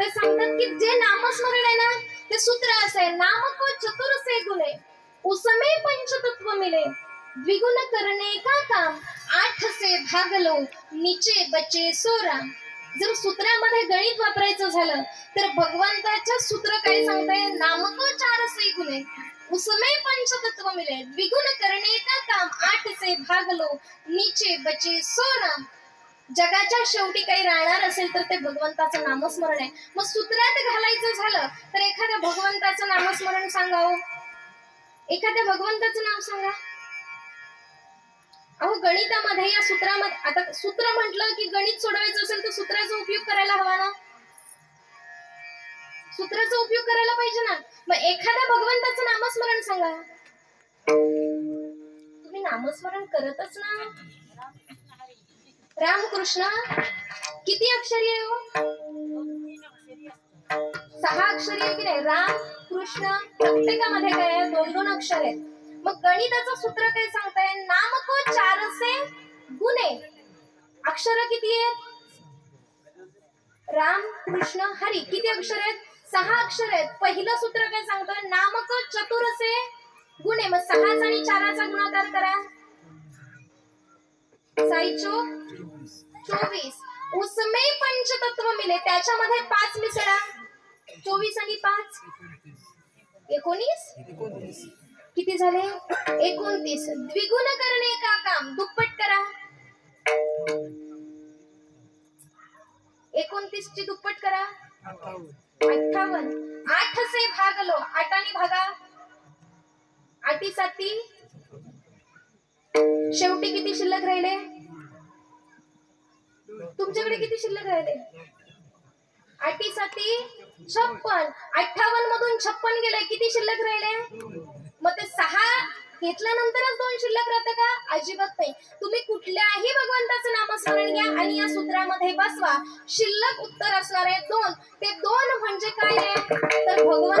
तर सांगतात की जे नामस्मरण आहे ना ते सूत्र असं आहे नामक चतुर्से गुणे. उसमे पंचतत्व मिले. द्विगुण करणे का काम? आठ से भागलो निचे बचे सोरा. जर सूत्रामध्ये गणित वापरायचं झालं तर भगवंताच्या सूत्र काय सांगताय? नामक चार से गुणे. उसमे पंचतत्व मिले. द्विगुण करणे का काम? आठ से भागलो नीचे बचे सोरा. जगाच्या शेवटी काही राहणार असेल तर ते भगवंताचं नामस्मरण आहे. मग सूत्रात घालायचं झालं तर एखाद्या भगवंताचं नामस्मरण सांगावं? एखाद्या भगवंताचं नाव सांगा. अहो गणितामध्ये या सूत्रामध्ये आता सूत्र म्हटलं की गणित सोडवायचं असेल तर सूत्राचा उपयोग करायला हवा ना? सूत्राचा उपयोग करायला पाहिजे ना? मग एखाद्या भगवंताचं नामस्मरण सांगा. तुम्ही नामस्मरण करतच ना. रामकृष्ण किती अक्षरी आहे हो? सहा अक्षरी आहे की नाही? राम कृष्ण प्रत्येकामध्ये काय आहे? दोन दोन अक्षर आहेत. मग गणिताचं सूत्र काय सांगताय? नामको चारसे गुणे. अक्षर किती आहेत? राम कृष्ण हरी. किती अक्षर आहेत? सहा अक्षर आहेत. पहिलं सूत्र काय सांगतं नामक चतुरसे गुणे. मग सहाचा आणि चाराचा गुणाकार करा. साईचो? चोवीस. उसमे पंचतत्व मिले त्याच्यामध्ये पाच मिसळा. चोवीस आणि पाच? एकोणीस? किती झाले? एकोणतीस. द्विगुण करणे का काम? दुप्पट करा. एकोणतीस ची दुप्पट करा. अठ्ठावन्न आठ से भागलो. आठाने भागा. आठी साती शेवटी किती शिल्लक राहिले? तुमच्याकडे किती शिल्लक राहिले? आठी साठी छप्पन. अठ्ठावन्न मधून छप्पन गेले किती शिल्लक राहिले? मग ते सहा घेतल्यानंतरच दोन शिल्लक राहतं का? अजिबात नाही. तुम्ही कुठल्याही भगवंताचं नामस्मरण घ्या आणि या सूत्रामध्ये बसवा. शिल्लक उत्तर असणार आहे दोन. ते दोन म्हणजे काय आहे? तर भगवंत